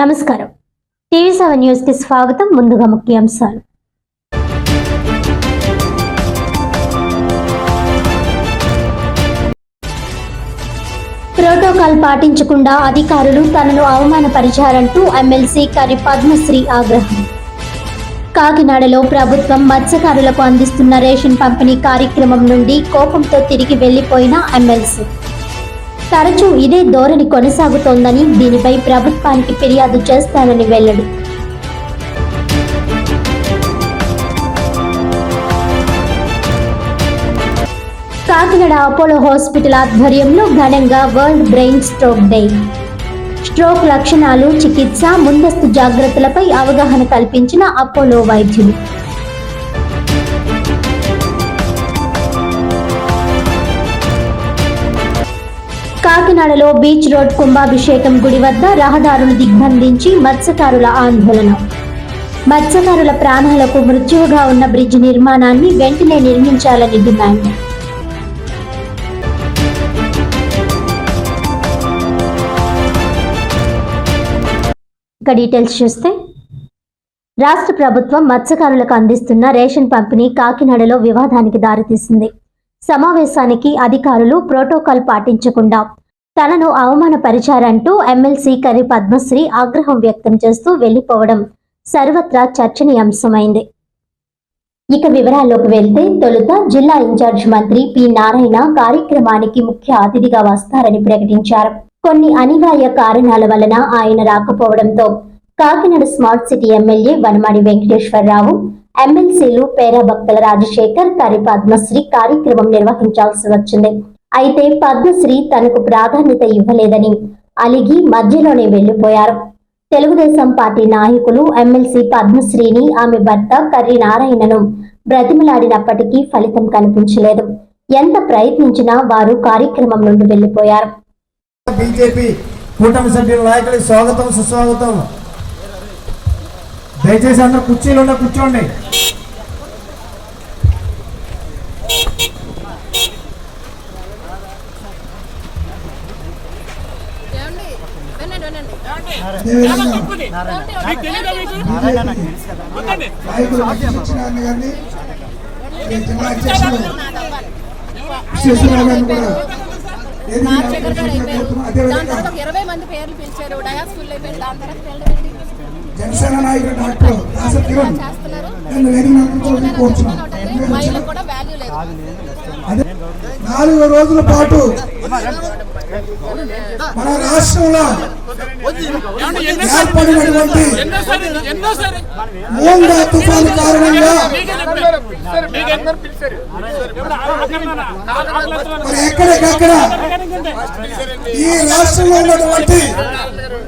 నమస్కారం. TV seven న్యూస్కి స్వాగతం. ముందుగా ముఖ్యాంశాలు. ప్రోటోకాల్ పాటించకుండా అధికారులు తనను అవమానపరిచారంటూ ఎమ్మెల్సీ కరి పద్మశ్రీ ఆగ్రహం. కాకినాడలో ప్రభుత్వం మత్స్యకారులకు అందిస్తున్న రేషన్ పంపిణీ కార్యక్రమం నుండి కోపంతో తిరిగి వెళ్ళిపోయిన ఎమ్మెల్సీ. తరచూ ఇదే ధోరణి కొనసాగుతోందని దీనిపై ప్రభుత్వానికి ఫిర్యాదు చేస్తానని వెల్లడి. కాకినాడ అపోలో హాస్పిటల్ ఆధ్వర్యంలో ఘనంగా world brain stroke day stroke లక్షణాలు చికిత్స ముందస్తు జాగ్రత్తలపై అవగాహన కల్పించిన అపోలో వైద్యులు. కాకినాడలో బీచ్ రోడ్ కుంభాభిషేకం గుడి వద్ద రహదారులు దిగ్బంధించి మత్స్యకారుల ఆందోళన. మత్స్యకారుల ప్రాణాలకు మృత్యువుగా ఉన్న బ్రిడ్జ్ నిర్మాణాన్ని వెంటనే నిర్మించాలని డిమాండ్. ఇక డీటెయిల్స్ చూస్తే రాష్ట్ర ప్రభుత్వం మత్స్యకారులకు అందిస్తున్న రేషన్ పంపిణీ కాకినాడలో వివాదానికి దారితీసింది. సమావేశానికి అధికారులు ప్రోటోకాల్ పాటించకుండా తనను అవమానపరిచారంటూ ఎమ్మెల్సీ కరి పద్మశ్రీ ఆగ్రహం వ్యక్తం చేస్తూ వెళ్ళిపోవడం సర్వత్రా చర్చనీయాంశమైంది. ఇక వివరాల్లోకి వెళ్తే తొలుత జిల్లా ఇన్ఛార్జ్ మంత్రి పి నారాయణ కార్యక్రమానికి ముఖ్య అతిథిగా వస్తారని ప్రకటించారు. కొన్ని అనివార్య కారణాల వలన ఆయన రాకపోవడంతో Kakinada smart city MLA Vanamadi Venkateswara Rao ఎమ్మెల్సీలు పేరా భక్తుల రాజశేఖర్ కరి పద్మశ్రీ కార్యక్రమం నిర్వహించాల్సి వచ్చింది. అయితే పద్మశ్రీ తనకు ప్రాధాన్యత ఇవ్వలేదని అలిగి మధ్యలోనే వెళ్ళిపోయారు తెలుగుదేశం పార్టీ నాయకులు ఎమ్మెల్సీ పద్మశ్రీని ఆమె భర్త కర్రి నారాయణను బ్రతిమలాడినప్పటికీ ఫలితం కనిపించలేదు. ఎంత ప్రయత్నించినా వారు కార్యక్రమం నుండి వెళ్ళిపోయారు బీజేపీ కూటమి సభ్యుల నాయకులు స్వాగతం సుస్వాగతం. దయచేసి అందరూ కుర్చీలో ఉన్న కూర్చోండి. ఇరవై మంది పేర్లు పిలిచారు డయాస్ ఫుల్ అయిపోయింది దాని తర్వాత జనసేన నాయకుడు డాక్టర్ దాస కిరణ్ చేస్తున్నారు నన్ను వేదిక నడుపుకోవాలని కూడా లేదు నాలుగు రోజుల పాటు మన రాష్ట్రంలో ఏర్పడినటువంటి తుఫాను కారణంగా మరి ఎక్కడికక్కడ ఈ రాష్ట్రంలో ఉన్నటువంటి